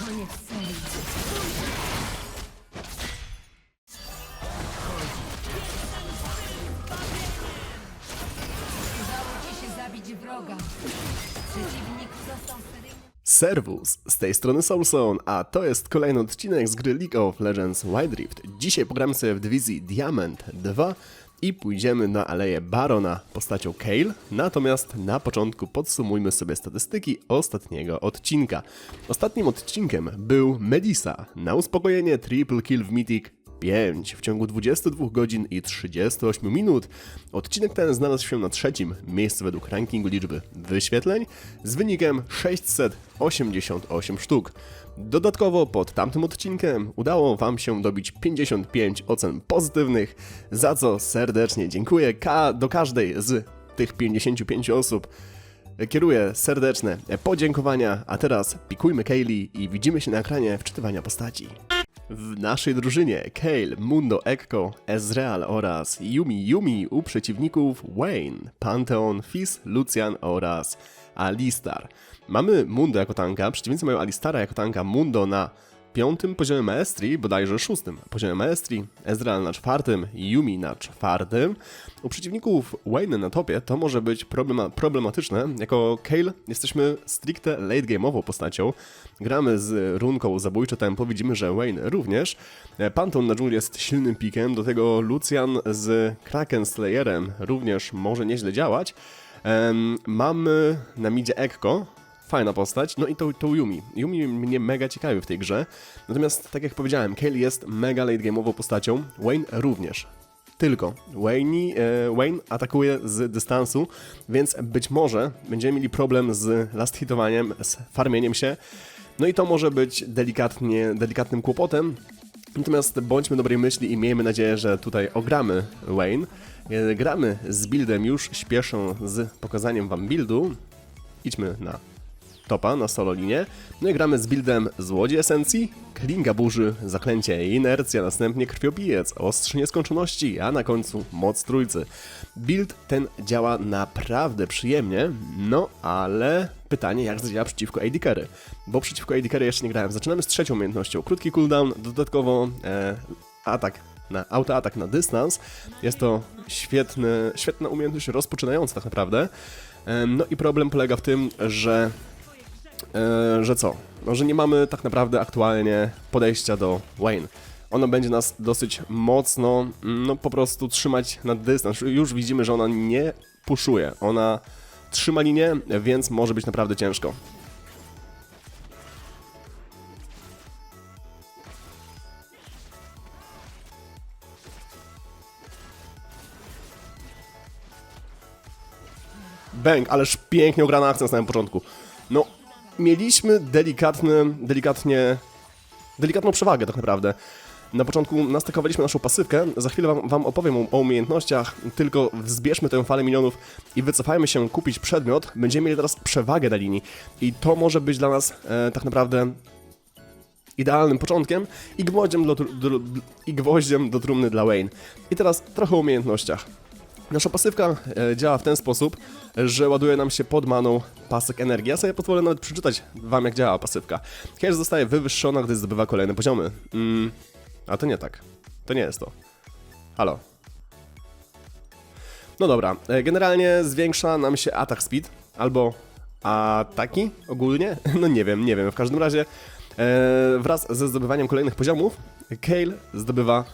Koniec serii. Serwus, z tej strony Soulson, a to jest kolejny odcinek z gry League of Legends Wild Rift. Dzisiaj pogramy sobie w dywizji Diamond 2 i pójdziemy na aleję Barona postacią Kale, natomiast na początku podsumujmy sobie statystyki ostatniego odcinka. Ostatnim odcinkiem był Melissa, na uspokojenie triple kill w Mythic 5 w ciągu 22 godzin i 38 minut. Odcinek ten znalazł się na trzecim miejscu według rankingu liczby wyświetleń z wynikiem 688 sztuk. Dodatkowo pod tamtym odcinkiem udało Wam się dobić 55 ocen pozytywnych, za co serdecznie dziękuję ka do każdej z tych 55 osób. Kieruję serdeczne podziękowania, a teraz pikujmy Kaylee i widzimy się na ekranie wczytywania postaci. W naszej drużynie Kale, Mundo Ekko, Ezreal oraz Yumi Yumi u przeciwników Wayne, Pantheon, Fizz, Lucian oraz Alistar. Mamy Mundo jako tanka, przeciwnicy mają Alistara jako tanka, Mundo na piątym poziomie maestrii, bodajże szóstym poziomie maestrii, Ezreal na czwartym, Yumi na czwartym. U przeciwników Wayne na topie to może być problema, problematyczne. Jako Kale jesteśmy stricte late game'ową postacią. Gramy z runką zabójcze tempo, widzimy, że Wayne również. E, Panton na dżungli jest silnym pikiem, do tego Lucian z Kraken Slayerem również może nieźle działać. Em, mamy na midzie Ekko, fajna postać, no i to, to Yumi. Yumi mnie mega ciekawi w tej grze, natomiast tak jak powiedziałem, Kale jest mega late game'ową postacią, Wayne również. Tylko Wayne, e, Wayne atakuje z dystansu, więc być może będziemy mieli problem z last hitowaniem, z farmieniem się, no i to może być delikatnie, delikatnym kłopotem, Natomiast bądźmy dobrej myśli i miejmy nadzieję, że tutaj ogramy Wayne. E, Gramy z buildem już, śpieszę z pokazaniem wam buildu. Idźmy na topa, na solo linię. No i gramy z buildem Złodziej Esencji, Klinga Burzy, Zaklęcie Inercja, następnie Krwiopijec, Ostrz Nieskończoności, a na końcu Moc Trójcy. Build ten działa naprawdę przyjemnie, no ale pytanie jak zadziała przeciwko AD Carry, bo przeciwko AD Carry jeszcze nie grałem. Zaczynamy z trzecią umiejętnością, krótki cooldown, dodatkowo e, atak na autoatak na dystans. Jest to świetny, świetna umiejętność rozpoczynająca tak naprawdę. No i problem polega w tym, że że co? No, że nie mamy tak naprawdę aktualnie podejścia do Wayne. Ono będzie nas dosyć mocno, no po prostu trzymać na dystans. Już widzimy, że ona nie puszuje. Ona trzyma linię, więc może być naprawdę ciężko. Bang, ależ pięknie ograna akcja na samym początku. No, mieliśmy delikatny, delikatnie, delikatną przewagę tak naprawdę. Na początku nastakowaliśmy naszą pasywkę, za chwilę wam, wam opowiem o, o umiejętnościach, tylko wzbierzmy tę falę minionów i wycofajmy się kupić przedmiot, będziemy mieli teraz przewagę na linii i to może być dla nas e, tak naprawdę idealnym początkiem i gwoździem do, tru- do, i gwoździem do trumny dla Wayne. I teraz trochę o umiejętnościach. Nasza pasywka e, działa w ten sposób, że ładuje nam się pod maną pasek energii. Ja sobie pozwolę nawet przeczytać wam, jak działa pasywka. Cash zostaje wywyższona, gdy zdobywa kolejne poziomy. Mm, a to nie tak. To nie jest to. Halo. No dobra, e, generalnie zwiększa nam się atak speed, albo ataki ogólnie. No nie wiem, nie wiem. W każdym razie e, wraz ze zdobywaniem kolejnych poziomów, Kale zdobywa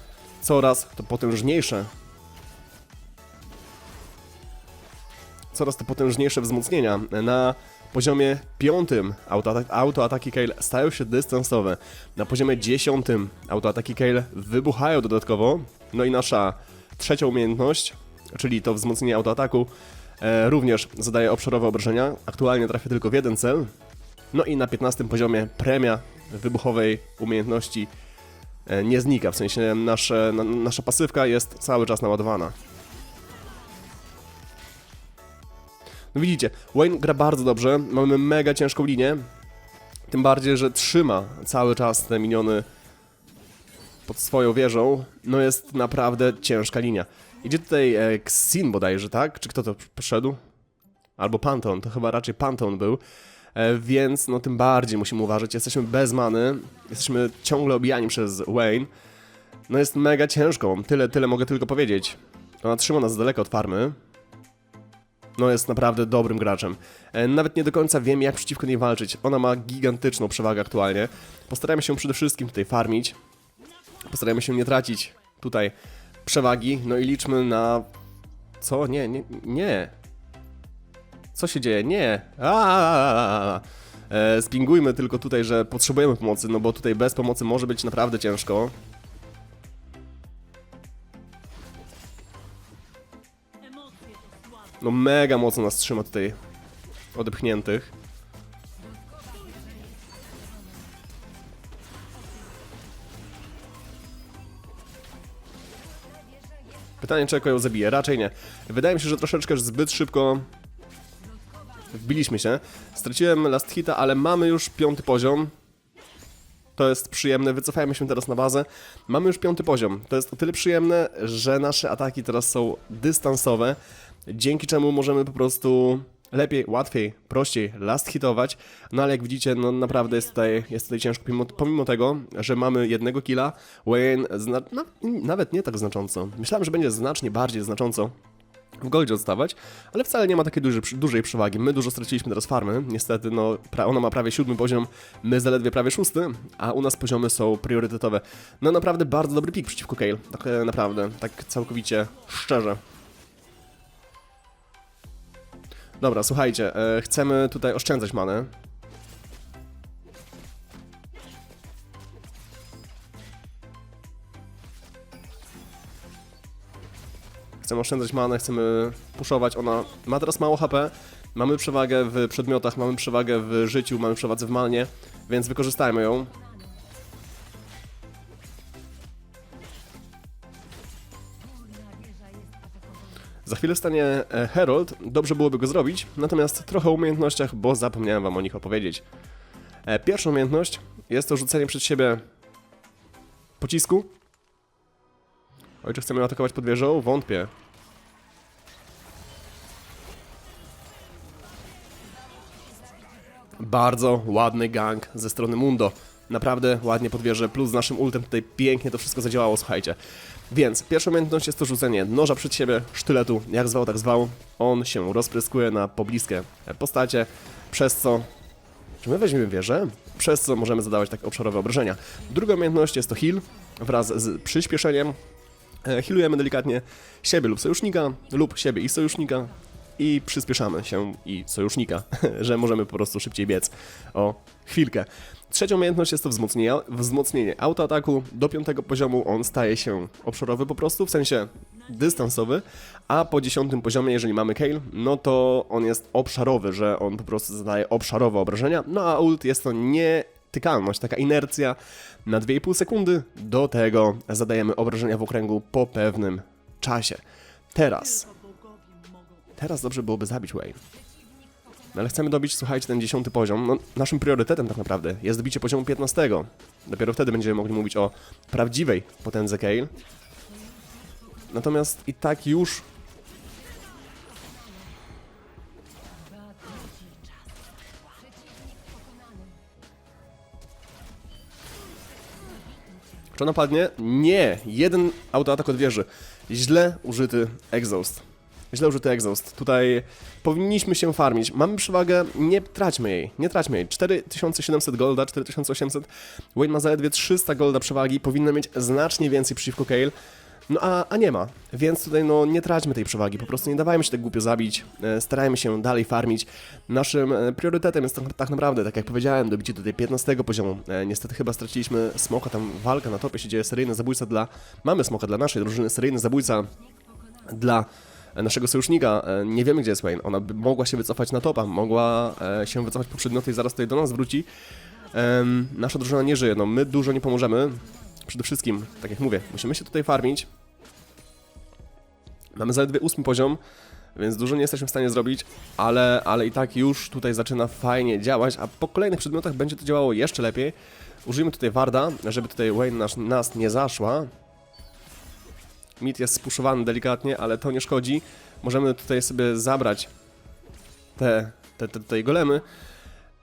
coraz to potężniejsze coraz to potężniejsze wzmocnienia. Na poziomie piątym autoatak, autoataki Kale stają się dystansowe. Na poziomie dziesiątym autoataki Kale wybuchają dodatkowo. No i nasza trzecia umiejętność, czyli to wzmocnienie autoataku, e, również zadaje obszarowe obrażenia. Aktualnie trafia tylko w jeden cel. No i na 15 poziomie premia wybuchowej umiejętności e, nie znika, w sensie nasze, na, nasza pasywka jest cały czas naładowana. No widzicie, Wayne gra bardzo dobrze, mamy mega ciężką linię, tym bardziej, że trzyma cały czas te miniony pod swoją wieżą, no jest naprawdę ciężka linia. Idzie tutaj e, Xin bodajże, tak? Czy kto to poszedł? Albo Panton, to chyba raczej Panton był. E, więc no tym bardziej musimy uważać. Jesteśmy bez many, jesteśmy ciągle obijani przez Wayne. No jest mega ciężko, tyle, tyle mogę tylko powiedzieć. Ona trzyma nas z daleka od farmy. No jest naprawdę dobrym graczem. E, Nawet nie do końca wiem jak przeciwko niej walczyć. Ona ma gigantyczną przewagę aktualnie. Postarajmy się przede wszystkim tutaj farmić. Postarajmy się nie tracić tutaj przewagi. No i liczmy na... Co? Nie, nie, nie. Co się dzieje? Nie. Aaaa. E, spingujmy tylko tutaj, że potrzebujemy pomocy, no bo tutaj bez pomocy może być naprawdę ciężko. No mega mocno nas trzyma tutaj odepchniętych. Pytanie, czy ją zabije? Raczej nie. Wydaje mi się, że troszeczkę zbyt szybko wbiliśmy się. Straciłem last hita, ale mamy już piąty poziom. To jest przyjemne. Wycofajmy się teraz na bazę. Mamy już piąty poziom. To jest o tyle przyjemne, że nasze ataki teraz są dystansowe, dzięki czemu możemy po prostu lepiej, łatwiej, prościej last hitować. No ale jak widzicie, no naprawdę jest tutaj, jest tutaj ciężko, pomimo, pomimo tego, że mamy jednego killa, Wayne zna, no, nawet nie tak znacząco. Myślałem, że będzie znacznie bardziej znacząco w goldzie odstawać, ale wcale nie ma takiej duży, dużej przewagi. My dużo straciliśmy teraz farmy, niestety, no, pra, ona ma prawie siódmy poziom, my zaledwie prawie szósty, a u nas poziomy są priorytetowe. No naprawdę bardzo dobry pik przeciwko Kale, tak e, naprawdę, tak całkowicie szczerze. Dobra, słuchajcie, e, chcemy tutaj oszczędzać manę. Chcemy oszczędzać manę, chcemy puszować. Ona ma teraz mało HP. Mamy przewagę w przedmiotach, mamy przewagę w życiu, mamy przewagę w manie, więc wykorzystajmy ją. Za chwilę stanie e, Herald, dobrze byłoby go zrobić, natomiast trochę o umiejętnościach, bo zapomniałem wam o nich opowiedzieć. E, Pierwsza umiejętność jest to rzucenie przed siebie pocisku. Oj, czy chcemy atakować pod wieżą? Wątpię. Bardzo ładny gang ze strony Mundo. Naprawdę ładnie pod wieżę, plus z naszym ultem tutaj pięknie to wszystko zadziałało, słuchajcie. Więc pierwsza umiejętność jest to rzucenie noża przed siebie, sztyletu, jak zwał, tak zwał. On się rozpryskuje na pobliskie postacie, przez co... Czy my weźmiemy wieżę? Przez co możemy zadawać takie obszarowe obrażenia. Druga umiejętność jest to heal, wraz z przyspieszeniem. E, Healujemy delikatnie siebie lub sojusznika, lub siebie i sojusznika i przyspieszamy się i sojusznika, że możemy po prostu szybciej biec o chwilkę. Trzecią umiejętność jest to wzmocnienie, wzmocnienie autoataku. Do piątego poziomu on staje się obszarowy po prostu, w sensie dystansowy, a po dziesiątym poziomie, jeżeli mamy Kale, no to on jest obszarowy, że on po prostu zadaje obszarowe obrażenia, no a ult jest to nietykalność, taka inercja na 2,5 sekundy. Do tego zadajemy obrażenia w okręgu po pewnym czasie. Teraz Teraz dobrze byłoby zabić Wayne. No ale chcemy dobić, słuchajcie, ten dziesiąty poziom. No, naszym priorytetem tak naprawdę jest dobicie poziomu 15. Dopiero wtedy będziemy mogli mówić o prawdziwej potędze Kale. Natomiast i tak już... Czy ona padnie? Nie! Jeden autoatak od wieży. Źle użyty exhaust. Źle użyty exhaust. Tutaj powinniśmy się farmić. Mamy przewagę, nie traćmy jej. Nie traćmy jej. 4700 golda, 4800. Wayne ma zaledwie 300 golda przewagi. Powinna mieć znacznie więcej przeciwko Kale. No a, a nie ma, więc tutaj no nie traćmy tej przewagi, po prostu nie dawajmy się tak głupio zabić, e, starajmy się dalej farmić. Naszym e, priorytetem jest tak, tak naprawdę, tak jak powiedziałem, dobicie tutaj 15 poziomu. E, niestety chyba straciliśmy smoka, tam walka na topie się dzieje, seryjny zabójca dla... Mamy smoka dla naszej drużyny, seryjny zabójca dla naszego sojusznika. E, Nie wiemy, gdzie jest Wayne. Ona mogła się wycofać na topa, mogła e, się wycofać po przedmioty i zaraz tutaj do nas wróci. Nasza drużyna nie żyje, no my dużo nie pomożemy. Przede wszystkim, tak jak mówię, musimy się tutaj farmić. Mamy zaledwie ósmy poziom, więc dużo nie jesteśmy w stanie zrobić, ale, ale i tak już tutaj zaczyna fajnie działać, a po kolejnych przedmiotach będzie to działało jeszcze lepiej. Użyjmy tutaj Warda, żeby tutaj Wayne nas, nas nie zaszła. Mit jest spuszowany delikatnie, ale to nie szkodzi. Możemy tutaj sobie zabrać te, te, te tutaj golemy.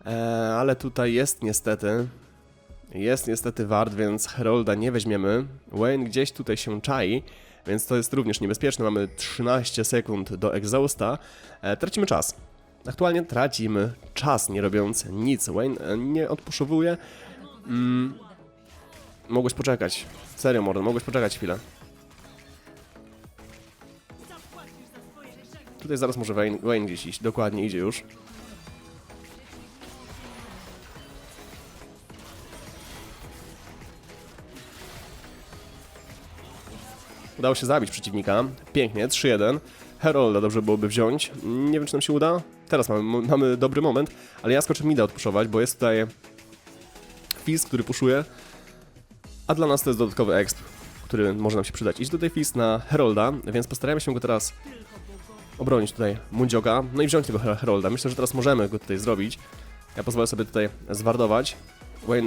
E, ale tutaj jest niestety. Jest niestety wart, więc Herolda nie weźmiemy. Wayne gdzieś tutaj się czai, więc to jest również niebezpieczne. Mamy 13 sekund do exhausta. E, tracimy czas. Aktualnie tracimy czas, nie robiąc nic. Wayne e, nie odpuszowuje. Mm, mogłeś poczekać. Serio, Morden, mogłeś poczekać chwilę. Tutaj zaraz może Wayne, Wayne gdzieś iść. Dokładnie, idzie już. Udało się zabić przeciwnika. Pięknie, 3-1. Herolda dobrze byłoby wziąć. Nie wiem, czy nam się uda. Teraz mamy, mamy dobry moment, ale ja skoczę mida odpuszować, bo jest tutaj Fizz, który puszuje, a dla nas to jest dodatkowy exp, który może nam się przydać. Idź tutaj Fizz na Herolda, więc postarajmy się go teraz obronić tutaj Mundzioga, no i wziąć tego Her- Herolda. Myślę, że teraz możemy go tutaj zrobić. Ja pozwolę sobie tutaj zwardować.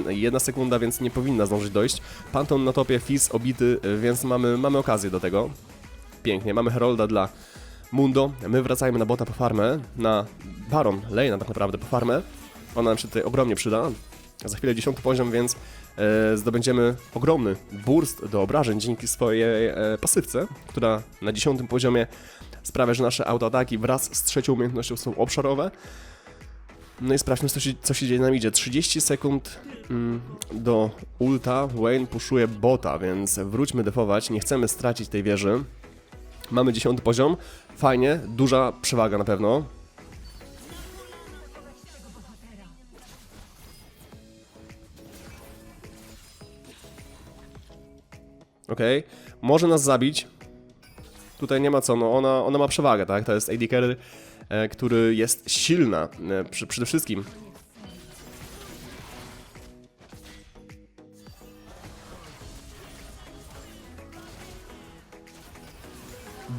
Jedna sekunda, więc nie powinna zdążyć dojść. Panton na topie, Fizz obity, więc mamy, mamy okazję do tego. Pięknie, mamy Herolda dla Mundo. My wracajmy na bota po farmę, na Baron Lane tak naprawdę po farmę. Ona nam się tutaj ogromnie przyda. Za chwilę 10 poziom, więc e, zdobędziemy ogromny burst do obrażeń dzięki swojej e, pasywce, która na 10 poziomie sprawia, że nasze autoataki wraz z trzecią umiejętnością są obszarowe. No i sprawdźmy, co się, co się dzieje na midzie. 30 sekund mm, do ulta. Wayne puszuje bota, więc wróćmy defować. Nie chcemy stracić tej wieży. Mamy 10 poziom. Fajnie, duża przewaga na pewno. Okej, może nas zabić. Tutaj nie ma co, no ona, ona ma przewagę, tak? To jest AD carry, e, który jest silna e, przy, przede wszystkim.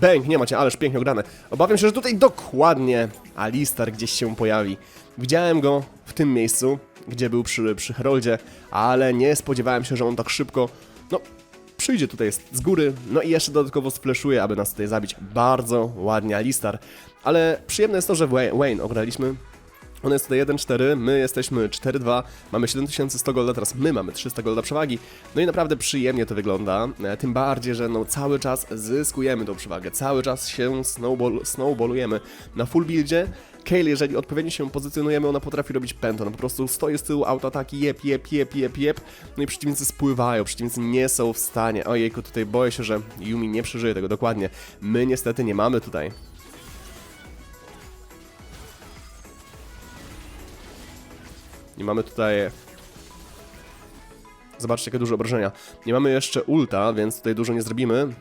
Bęk, nie macie, ależ pięknie ograne. Obawiam się, że tutaj dokładnie Alistar gdzieś się pojawi. Widziałem go w tym miejscu, gdzie był przy, przy Heroldzie, ale nie spodziewałem się, że on tak szybko, no, przyjdzie tutaj z góry, no i jeszcze dodatkowo spleszuje, aby nas tutaj zabić. Bardzo ładnie Alistar. Ale przyjemne jest to, że Wayne, Wayne ograliśmy. On jest tutaj 1-4, my jesteśmy 4-2, mamy 7100 golda, teraz my mamy 300 golda przewagi. No i naprawdę przyjemnie to wygląda, e, tym bardziej, że no cały czas zyskujemy tą przewagę, cały czas się snowball, snowballujemy. Na full buildzie Kale, jeżeli odpowiednio się pozycjonujemy, ona potrafi robić pętę, ona po prostu stoi z tyłu, autoataki, jep, jep, jep, jep, jep, no i przeciwnicy spływają, przeciwnicy nie są w stanie, ojejku, tutaj boję się, że Yumi nie przeżyje tego dokładnie. My niestety nie mamy tutaj Nie mamy tutaj... Zobaczcie, jakie duże obrażenia. Nie mamy jeszcze ulta, więc tutaj dużo nie zrobimy.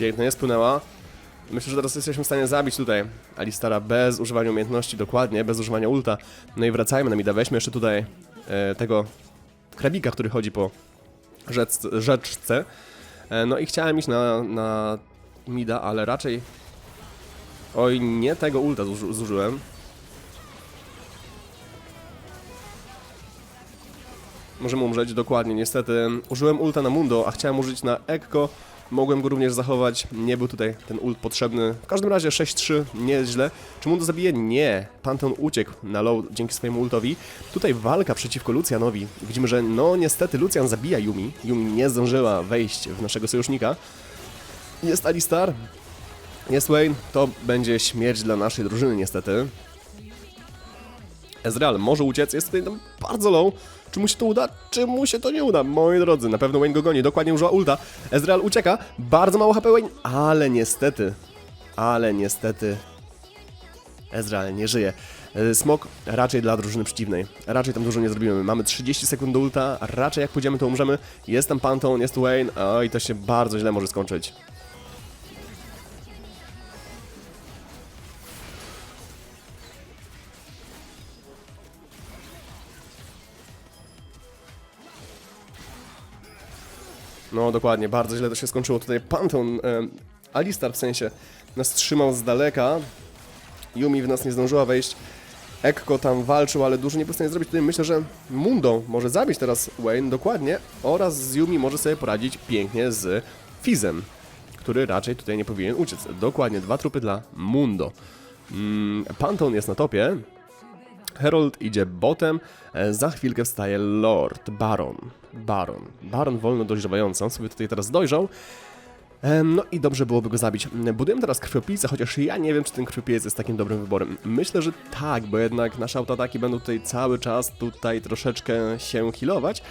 Nie spłynęła. Myślę, że teraz jesteśmy w stanie zabić tutaj Alistara bez używania umiejętności, dokładnie, bez używania ulta. No i wracajmy na mida, weźmy jeszcze tutaj e, tego krabika, który chodzi po rzec, rzeczce. E, no i chciałem iść na, na mida, ale raczej... Oj, nie tego ulta zuży, zużyłem. Możemy umrzeć, dokładnie, niestety. Użyłem ulta na Mundo, a chciałem użyć na Ekko. Mogłem go również zachować, nie był tutaj ten ult potrzebny. W każdym razie 6-3, nie jest źle. Czy Mundo zabije? Nie. Pantheon uciekł na low dzięki swojemu ultowi. Tutaj walka przeciwko Lucianowi. Widzimy, że no niestety Lucian zabija Yumi. Yumi nie zdążyła wejść w naszego sojusznika. Jest Alistar. Jest Wayne. To będzie śmierć dla naszej drużyny niestety. Ezreal może uciec, jest tutaj tam bardzo low. Czy mu się to uda? Czy mu się to nie uda? Moi drodzy, na pewno Wayne go goni, dokładnie użyła ulta. Ezreal ucieka, bardzo mało HP Wayne, ale niestety, ale niestety Ezreal nie żyje. E, Smok raczej dla drużyny przeciwnej. Raczej tam dużo nie zrobimy. Mamy 30 sekund do ulta, raczej jak pójdziemy to umrzemy. Jest tam Panton, jest Wayne, oj to się bardzo źle może skończyć. No dokładnie, bardzo źle to się skończyło. Tutaj Panton, e, Alistar w sensie, nas trzymał z daleka. Yumi w nas nie zdążyła wejść. Ekko tam walczył, ale dużo nie był w stanie zrobić. Tutaj myślę, że Mundo może zabić teraz Wayne dokładnie oraz z Yumi może sobie poradzić pięknie z Fizem, który raczej tutaj nie powinien uciec. Dokładnie, dwa trupy dla Mundo. Mm, Panton jest na topie. Herald idzie botem, e, za chwilkę wstaje Lord, Baron, Baron, Baron wolno dojrzewający, on sobie tutaj teraz dojrzał, No i dobrze byłoby go zabić. Buduję teraz krwiopijcę, chociaż ja nie wiem, czy ten krwiopijec jest takim dobrym wyborem. Myślę, że tak, bo jednak nasze autoataki będą tutaj cały czas tutaj troszeczkę się healować.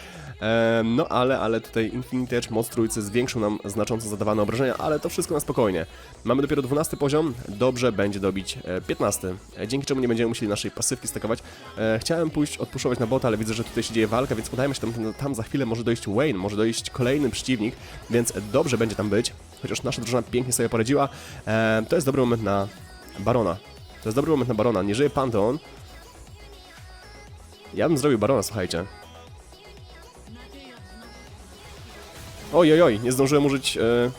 No ale, ale tutaj Infinity Edge, moc trójcy zwiększył nam znacząco zadawane obrażenia, ale to wszystko na spokojnie. Mamy dopiero 12 poziom, dobrze będzie dobić e, 15, e, dzięki czemu nie będziemy musieli naszej pasywki stakować. E, Chciałem pójść odpuszować na bota, ale widzę, że tutaj się dzieje walka, więc udajmy się tam, tam za chwilę może dojść Wayne, może dojść kolejny przeciwnik, więc dobrze będzie tam być, chociaż nasza drużyna pięknie sobie poradziła. E, To jest dobry moment na Barona. To jest dobry moment na Barona, nie żyje Pantheon. Ja bym zrobił Barona, słuchajcie. Oj, oj, oj, nie zdążyłem użyć... E...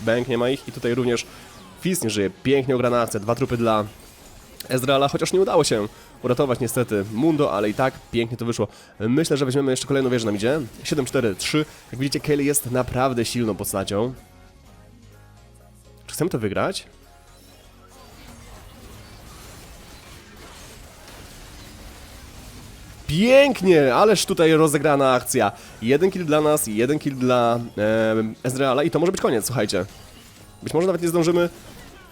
Bęk nie ma ich i tutaj również Fizz nie żyje. Pięknie ograna akcja, dwa trupy dla Ezreala, chociaż nie udało się uratować niestety Mundo, ale i tak pięknie to wyszło. Myślę, że weźmiemy jeszcze kolejną wieżę nam idzie. 7-4-3. Jak widzicie, Kelly jest naprawdę silną postacią. Czy chcemy to wygrać? Pięknie, ależ tutaj rozegrana akcja. Jeden kill dla nas, jeden kill dla e, Ezreala i to może być koniec, słuchajcie. Być może nawet nie zdążymy,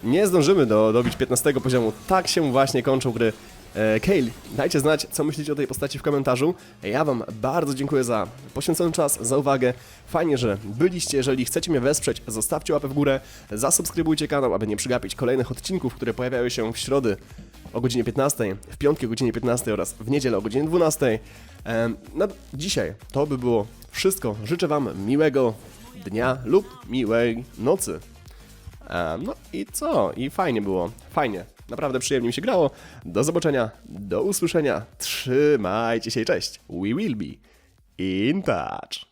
nie zdążymy do, dobić 15 poziomu. Tak się właśnie kończą gry. E, Kale, dajcie znać, co myślicie o tej postaci w komentarzu. Ja Wam bardzo dziękuję za poświęcony czas, za uwagę. Fajnie, że byliście. Jeżeli chcecie mnie wesprzeć, zostawcie łapę w górę, zasubskrybujcie kanał, aby nie przegapić kolejnych odcinków, które pojawiają się w środę o godzinie 15, w piątki o godzinie 15 oraz w niedzielę o godzinie 12. Em, Na dzisiaj to by było wszystko. Życzę Wam miłego dnia lub miłej nocy. No i co? I fajnie było. Fajnie. Naprawdę przyjemnie mi się grało. Do zobaczenia. Do usłyszenia. Trzymajcie się i cześć. We will be in touch.